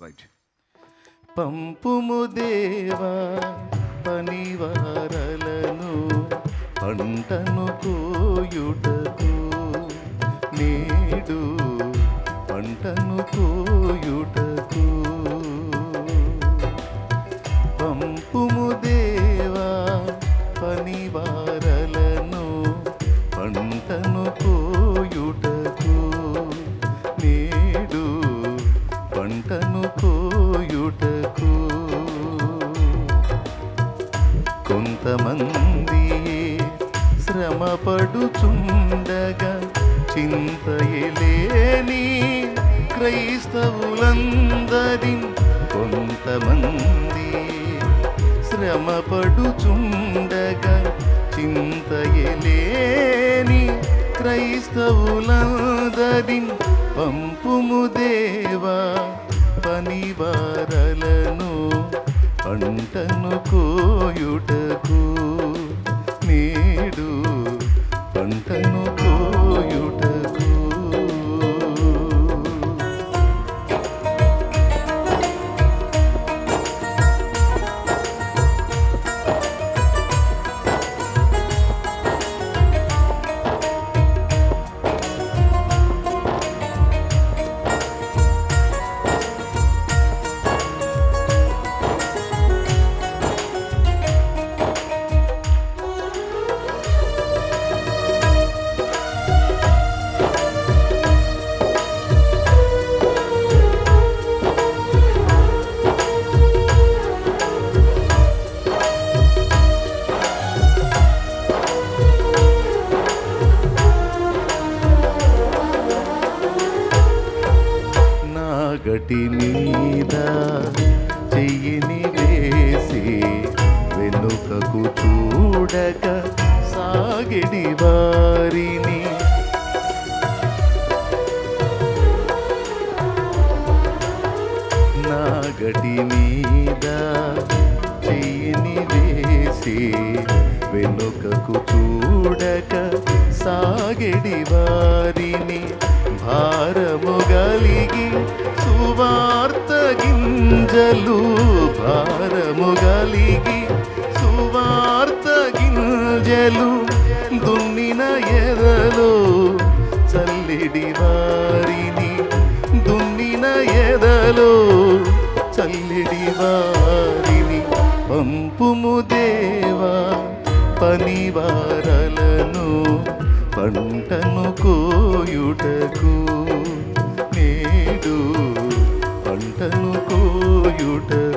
Right పంపుము దేవా పనివారలను పంటను కోయుటకు నేడు పంటను కో పంటను కోయుటకు. కొంతమంది శ్రమపడుచుండగా చింతయలేని క్రైస్తవులందరి. కొంతమంది శ్రమపడుచుండగా చింతయలేని క్రైస్తవులందరి. పంపుము దేవా పనివారలను పంటను కోయుటకు నేడు పగటి మీద చెయ్యిని వేసి వెనుకకు చూడక సాగిడి వారిని. నాగటి మీద చెయ్యిని వేసి వెనుకకు చూడక సాగిడి వారిని. భారము గలిగి సువార్త గింజలు భారము గలిగి సువార్త గింజలు దున్నిన ఎదలో చల్లిడి వారిని దున్నిన ఎదలో చల్లిడి వారిని పంపుము దేవా పనివారలను పంటను కోయుటకు. కోయుటకు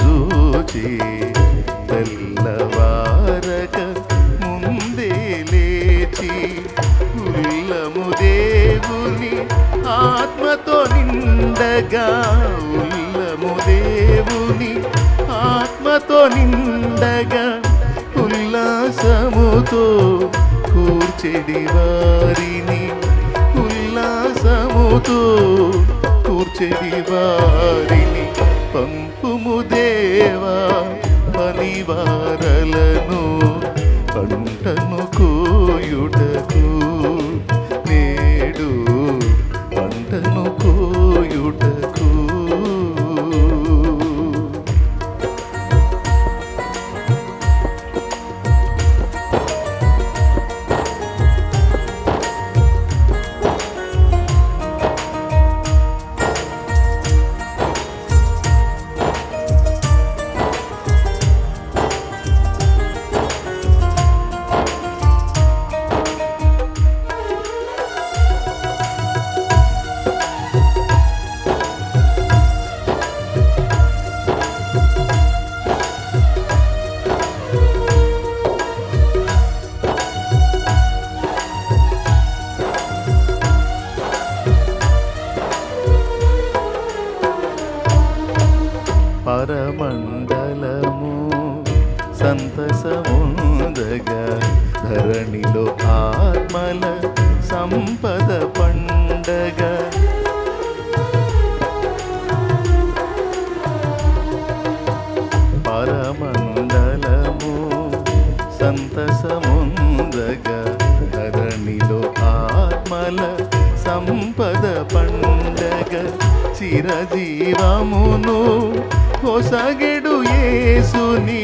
చూచి తెల్లవారక ముందే లేచి ఉల్లము దేవుని ఆత్మతో నిండగా ఉల్లము దేవుని ఆత్మతో నిండగా ఉల్లాసముతో కూర్చెడి వారిని ఉల్లాసముతో కూర్చెడి వారిని పంపుము దేవా పనివారలను పంటను మండలము సంతసముందగా ధరణిలో ఆత్మల చిరజీవమును కొసగెడు యేసుని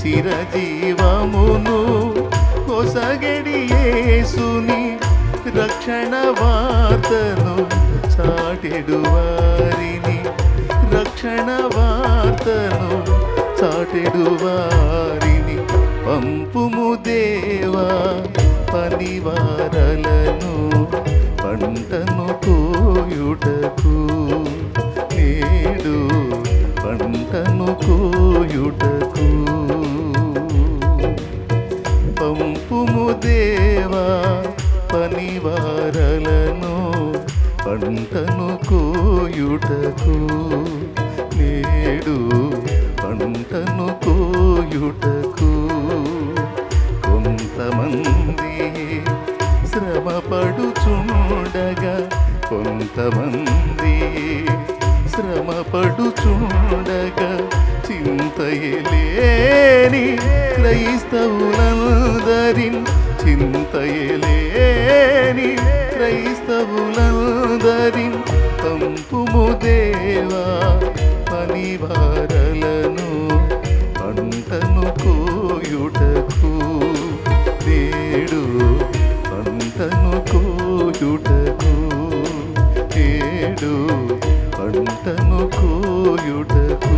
చిరజీవమును కొసగెడి యేసుని రక్షణ వార్తను చాటెడు వారిని రక్షణ వార్తను చాటెడు వారిని పంపుము దేవా పనివారలను పంటను కోయుటకు కోయుటకు నేడు పంటను కోయుటకు. కొంతమంది శ్రమ పడుచుండగా కొంతమంది శ్రమ పడుచుండగా చింతయలేని క్రైస్తవులందరిన్ చింతయలేని క్రైస్తవులందరిన్ పంపుము దేవా పనివారలను పంటను కోయుటకు. నేడు పంటను కోయుటకు నేడు పంటను కోయుటకు.